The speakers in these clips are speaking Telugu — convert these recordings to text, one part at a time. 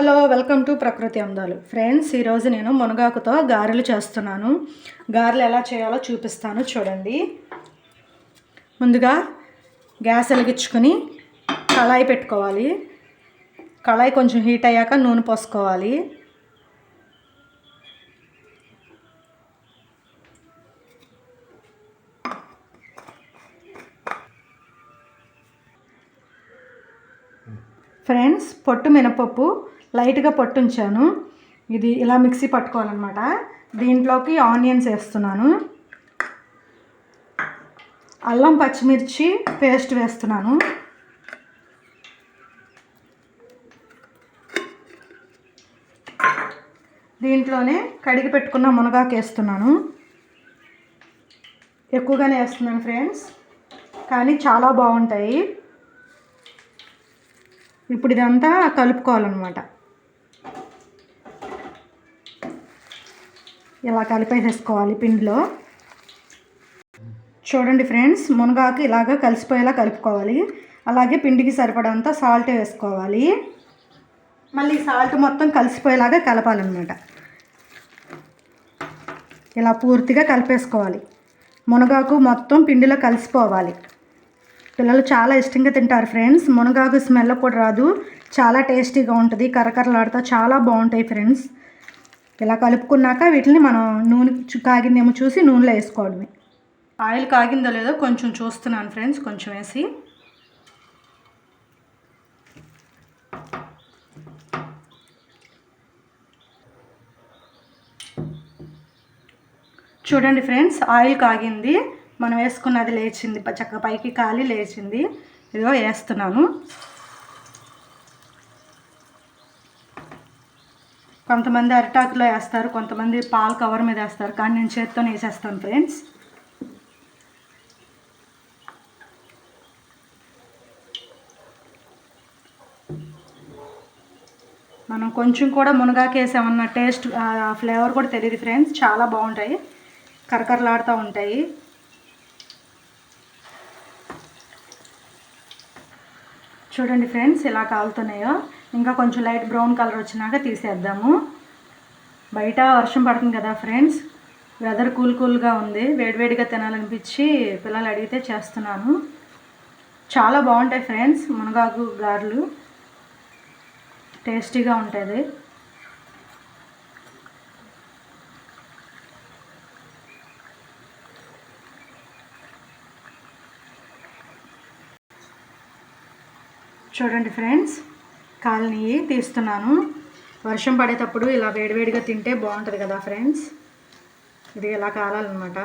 హలో వెల్కమ్ టు ప్రకృతి అందాలు. ఫ్రెండ్స్ ఈరోజు నేను మునగాకుతో గారెలు చేస్తున్నాను. గారెలు ఎలా చేయాలో చూపిస్తాను చూడండి. ముందుగా గ్యాస్ వెలిగించుకొని కళాయి పెట్టుకోవాలి. కళాయి కొంచెం హీట్ అయ్యాక నూనె పోసుకోవాలి. ఫ్రెండ్స్ పొట్టు మినపప్పు లైట్గా పట్టుంచాను. ఇది ఇలా మిక్సీ పట్టుకోవాలన్నమాట. దీంట్లోకి ఆనియన్స్ వేస్తున్నాను. అల్లం పచ్చిమిర్చి పేస్ట్ వేస్తున్నాను. దీంట్లోనే కడిగి పెట్టుకున్న మునగాకు వేస్తున్నాను. ఎక్కువగానే వేస్తున్నాను ఫ్రెండ్స్. కానీ చాలా బాగుంటాయి. ఇప్పుడు ఇదంతా కలుపుకోవాలన్నమాట. ఇలా కలిపేసేసుకోవాలి పిండిలో. చూడండి ఫ్రెండ్స్ మునగాకు ఇలాగ కలిసిపోయేలా కలుపుకోవాలి. అలాగే పిండికి సరిపడంత సాల్ట్ వేసుకోవాలి. మళ్ళీ సాల్ట్ మొత్తం కలిసిపోయేలాగా కలపాలన్నమాట. ఇలా పూర్తిగా కలిపేసుకోవాలి. మునగాకు మొత్తం పిండిలో కలిసిపోవాలి. పిల్లలు చాలా ఇష్టంగా తింటారు ఫ్రెండ్స్. మునగాకు స్మెల్ కూడా రాదు. చాలా టేస్టీగా ఉంటుంది. కరకరలాడుతూ చాలా బాగుంటాయి ఫ్రెండ్స్. ఇలా కలుపుకున్నాక వీటిని మనం నూనె కాగిందేమో చూసి నూనెలో వేసుకోవడమే. ఆయిల్ కాగిందో లేదో కొంచెం చూస్తున్నాను ఫ్రెండ్స్ కొంచెం వేసి. చూడండి ఫ్రెండ్స్ ఆయిల్ కాగింది. మనం వేసుకున్నది లేచింది చక్కగా పైకి కాలి లేచింది. ఇదిగో వేస్తున్నాను. కొంతమంది అరిటాకులో వేస్తారు కొంతమంది పాలు కవర్ మీద వేస్తారు కానీ నేను చేతితో వేసేస్తాను ఫ్రెండ్స్. మనం కొంచెం కూడా మునగాకేసామన్న టేస్ట్ ఫ్లేవర్ కూడా తెలియదు ఫ్రెండ్స్. చాలా బాగుంటాయి. కరకరలాడుతూ ఉంటాయి. చూడండి ఫ్రెండ్స్ ఇలా కాలుతున్నాయో. ఇంకా కొంచెం లైట్ బ్రౌన్ కలర్ వచ్చినాక తీసేద్దాము. బయట వర్షం పడుతుంది కదా ఫ్రెండ్స్. వెదర్ కూల్ కూల్గా ఉంది. వేడివేడిగా తినాలనిపించి పిల్లలు అడిగితే చేస్తున్నాను. చాలా బాగుంటాయి ఫ్రెండ్స్ మునగాకు గారెలు. టేస్టీగా ఉంటుంది చూడండి ఫ్రెండ్స్ కాలనీ తీస్తున్నాను. వర్షం పడేటప్పుడు ఇలా వేడివేడిగా తింటే బాగుంటుంది కదా ఫ్రెండ్స్. ఇది ఇలా కాలాలన్నమాట.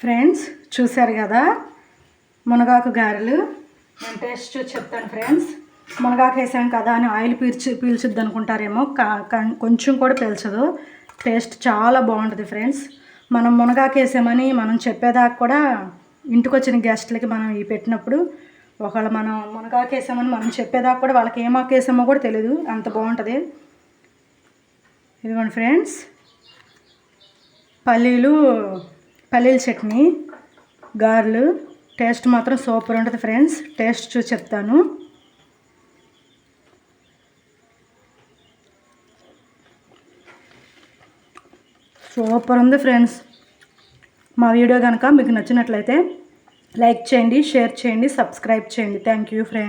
ఫ్రెండ్స్ చూశారు కదా? మునగాకు గారెలు. నేను టేస్ట్ చూసి చెప్తాను ఫ్రెండ్స్ మునగాకు వేసాం కదా అని ఆయిల్ పీల్చి పీల్చుద్ది అనుకుంటారేమో. కొంచెం కూడా పీల్చదు. టేస్ట్ చాలా బాగుంటుంది ఫ్రెండ్స్ మనం మునగాకు వేసామని మనం చెప్పేదాకా కూడా ఇంటికి వచ్చిన గెస్ట్లకి మనం ఈ పెట్టినప్పుడు ఒకవేళ మనం మునగాకు వేసామని మనం చెప్పేదాకా కూడా వాళ్ళకి ఏం ఆకేసామో వేసామో కూడా తెలియదు అంత బాగుంటుంది. ఇదిగోండి ఫ్రెండ్స్ పల్లీలు పల్లీల చట్నీ గారెలు. టేస్ట్ మాత్రం సూపర్ ఉంటుంది ఫ్రెండ్స్. టేస్ట్ చూసి చెప్తాను. సూపర్ ఉంది ఫ్రెండ్స్. మా వీడియో కనుక మీకు నచ్చినట్లయితే లైక్ చేయండి షేర్ చేయండి సబ్స్క్రైబ్ చేయండి. Thank you friends.